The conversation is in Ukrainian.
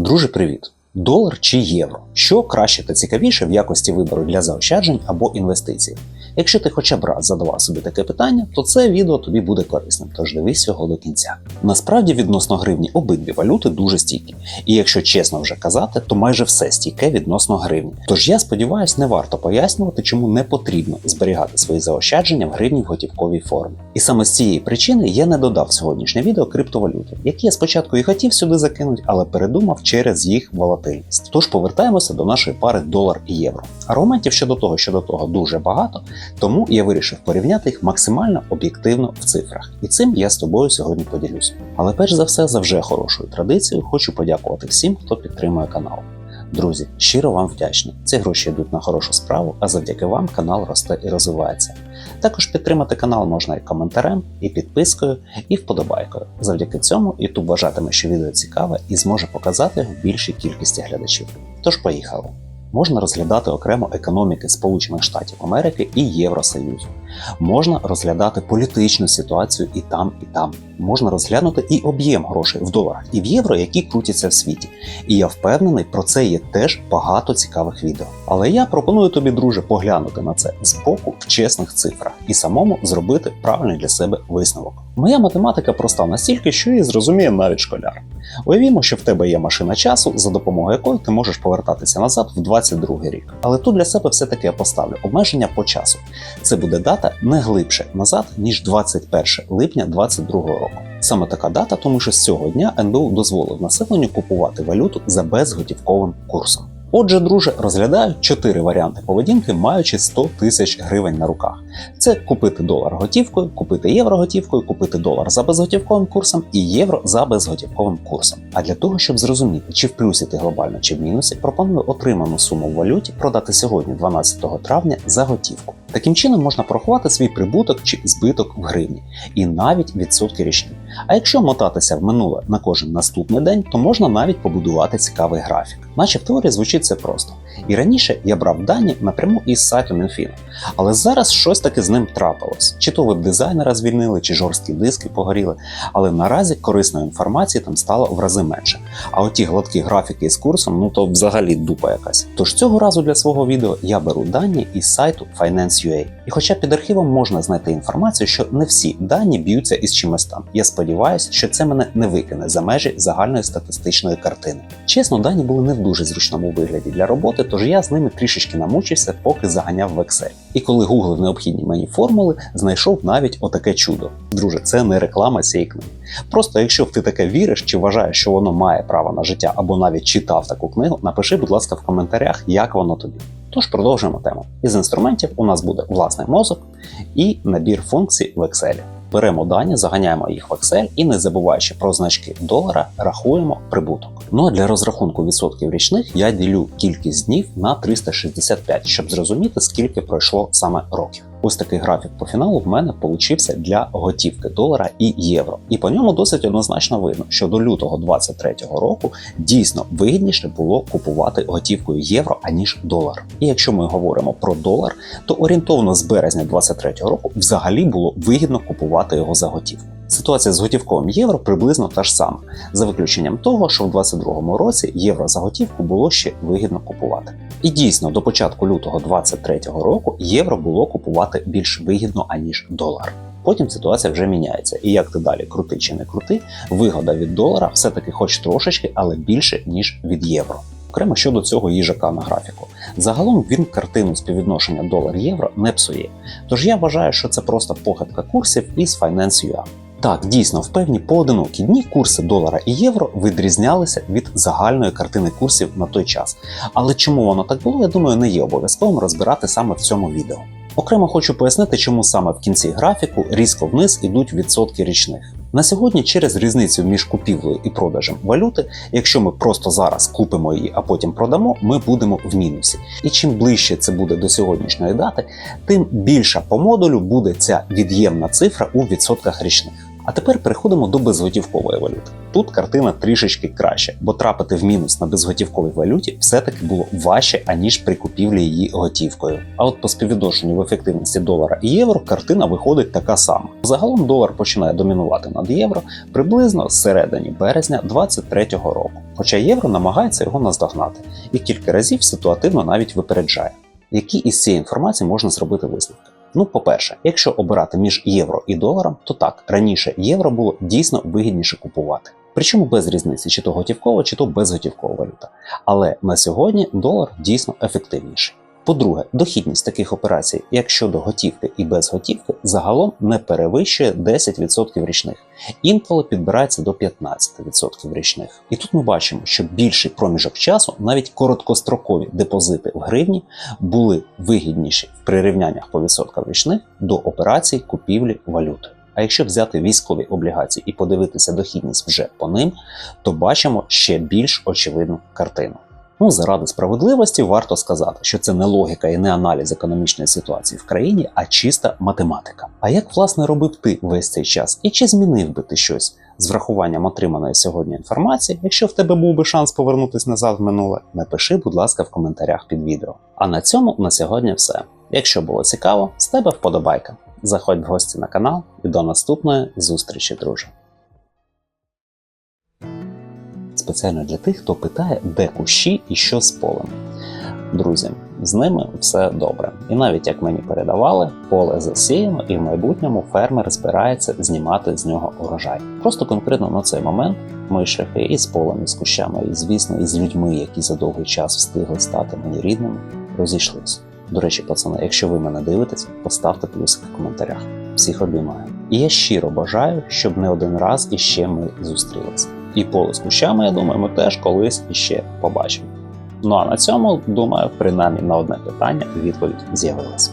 Друже, привіт! Долар чи євро? Що краще та цікавіше в якості вибору для заощаджень або інвестицій? Якщо ти хоча б раз задавав собі таке питання, то це відео тобі буде корисним, тож дивись його до кінця. Насправді відносно гривні обидві валюти дуже стійкі, і якщо чесно вже казати, то майже все стійке відносно гривні. Тож я сподіваюся, не варто пояснювати, чому не потрібно зберігати свої заощадження в гривні в готівковій формі. І саме з цієї причини я не додав сьогоднішнє відео криптовалюти, які я спочатку і хотів сюди закинути, але передумав через їх волатильність. Тож повертаємося до нашої пари долар і євро. Аргументів щодо того, що до того дуже багато, тому я вирішив порівняти їх максимально об'єктивно в цифрах. І цим я з тобою сьогодні поділюся. Але перш за все, за вже хорошою традицією, хочу подякувати всім, хто підтримує канал. Друзі, щиро вам вдячний. Ці гроші йдуть на хорошу справу, а завдяки вам канал росте і розвивається. Також підтримати канал можна і коментарем, і підпискою, і вподобайкою. Завдяки цьому YouTube вважатиме, що відео цікаве і зможе показати його більшій кількості глядачів. Тож поїхали. Можна розглядати окремо економіки Сполучених Штатів Америки і Євросоюзу. Можна розглядати політичну ситуацію і там, і там. Можна розглянути і об'єм грошей в доларах і в євро, які крутяться в світі. І я впевнений, про це є теж багато цікавих відео. Але я пропоную тобі, друже, поглянути на це збоку в чесних цифрах і самому зробити правильний для себе висновок. Моя математика проста настільки, що її зрозуміє навіть школяр. Уявімо, що в тебе є машина часу, за допомогою якої ти можеш повертатися назад в 22 рік. Але тут для себе все-таки я поставлю обмеження по часу. Це буде дата не глибше назад, ніж 21 липня 22 року. Саме така дата, тому що з цього дня НБУ дозволив населенню купувати валюту за безготівковим курсом. Отже, друже, розглядаю чотири варіанти поведінки, маючи 100 тисяч гривень на руках. Це купити долар готівкою, купити євро готівкою, купити долар за безготівковим курсом і євро за безготівковим курсом. А для того, щоб зрозуміти, чи в плюсі ти глобально, чи в мінусі, пропоную отриману суму в валюті продати сьогодні, 12 травня, за готівку. Таким чином можна порахувати свій прибуток чи збиток в гривні, і навіть відсотки річні. А якщо мотатися в минуле на кожен наступний день, то можна навіть побудувати цікавий графік. Наче в теорії звучить це просто. І раніше я брав дані напряму із сайту Мінфіну. Але зараз щось таки з ним трапилось. Чи то веб-дизайнера звільнили, чи жорсткі диски погоріли. Але наразі корисної інформації там стало в рази менше. А оті гладкі графіки із курсом, ну то взагалі дупа якась. Тож цього разу для свого відео я беру дані із сайту Finance.ua. І хоча під архівом можна знайти інформацію, що не всі дані б'ються із чимось там. Я сподіваюся, що це мене не викине за межі загальної статистичної картини. Чесно, дані були не в дуже зручному вигляді для роботи, тож я з ними трішечки намучився, поки заганяв в Excel. І коли гуглив необхідні мені формули, знайшов навіть отаке чудо. Друже, це не реклама цієї книги. Просто якщо ти таке віриш чи вважаєш, що воно має право на життя або навіть читав таку книгу, напиши, будь ласка, в коментарях, як воно тобі. Тож продовжуємо тему. Із інструментів у нас буде власний мозок і набір функцій в Excel. Беремо дані, заганяємо їх в Excel і, не забуваючи про значки долара, рахуємо прибуток. Ну а для розрахунку відсотків річних я ділю кількість днів на 365, щоб зрозуміти, скільки пройшло саме років. Ось такий графік по фіналу в мене получився для готівки долара і євро. І по ньому досить однозначно видно, що до лютого 2023 року дійсно вигідніше було купувати готівкою євро аніж долар. І якщо ми говоримо про долар, то орієнтовно з березня 2023 року взагалі було вигідно купувати його за готівку. Ситуація з готівковим євро приблизно та ж сама, за виключенням того, що в 2022 році євро за готівку було ще вигідно купувати. І дійсно, до початку лютого 2023 року євро було купувати більш вигідно аніж долар. Потім ситуація вже міняється, і як ти далі крути чи не крути, вигода від долара все-таки хоч трошечки, але більше ніж від євро. Окремо щодо цього їжака на графіку. Загалом він картину співвідношення долар-євро не псує. Тож я вважаю, що це просто похибка курсів із Finance.ua. Так, дійсно, в певні поодинокі дні курси долара і євро відрізнялися від загальної картини курсів на той час. Але чому воно так було, я думаю, не є обов'язковим розбирати саме в цьому відео. Окремо хочу пояснити, чому саме в кінці графіку різко вниз ідуть відсотки річних. На сьогодні через різницю між купівлею і продажем валюти, якщо ми просто зараз купимо її, а потім продамо, ми будемо в мінусі. І чим ближче це буде до сьогоднішньої дати, тим більша по модулю буде ця від'ємна цифра у відсотках річних. А тепер переходимо до безготівкової валюти. Тут картина трішечки краще, бо трапити в мінус на безготівковій валюті все-таки було важче, аніж при купівлі її готівкою. А от по співвідношенню в ефективності долара і євро картина виходить така сама. Загалом долар починає домінувати над євро приблизно з середині березня 2023 року. Хоча євро намагається його наздогнати і кілька разів ситуативно навіть випереджає. Які із цієї інформації можна зробити висновки? Ну, по-перше, якщо обирати між євро і доларом, то так раніше євро було дійсно вигідніше купувати. Причому без різниці, чи то готівкова, чи то безготівкова валюта. Але на сьогодні долар дійсно ефективніший. По-друге, дохідність таких операцій, як щодо готівки і без готівки, загалом не перевищує 10% річних. Інколи підбирається до 15% річних. І тут ми бачимо, що більший проміжок часу, навіть короткострокові депозити в гривні, були вигідніші в прирівняннях по відсоткам річних до операцій купівлі валюти. А якщо взяти військові облігації і подивитися дохідність вже по ним, то бачимо ще більш очевидну картину. Ну, заради справедливості варто сказати, що це не логіка і не аналіз економічної ситуації в країні, а чиста математика. А як власне робив ти весь цей час? І чи змінив би ти щось з врахуванням отриманої сьогодні інформації? Якщо в тебе був би шанс повернутися назад в минуле, напиши, будь ласка, в коментарях під відео. А на цьому на сьогодні все. Якщо було цікаво, з тебе вподобайка. Заходь в гості на канал і до наступної зустрічі, друже. Спеціально для тих, хто питає, де кущі і що з полем. Друзі, з ними все добре. І навіть як мені передавали, поле засіяно, і в майбутньому фермер збирається знімати з нього урожай. Просто конкретно на цей момент мої шляхи і з полем, і з кущами, і звісно, і з людьми, які за довгий час встигли стати мені рідними, розійшлися. До речі, пацани, якщо ви мене дивитесь, поставте плюсик в коментарях. Всіх обіймаю. І я щиро бажаю, щоб не один раз іще ми зустрілися. І поле з кущами, я думаю, ми теж колись іще побачимо. Ну а на цьому, думаю, принаймні на одне питання відповідь з'явилася.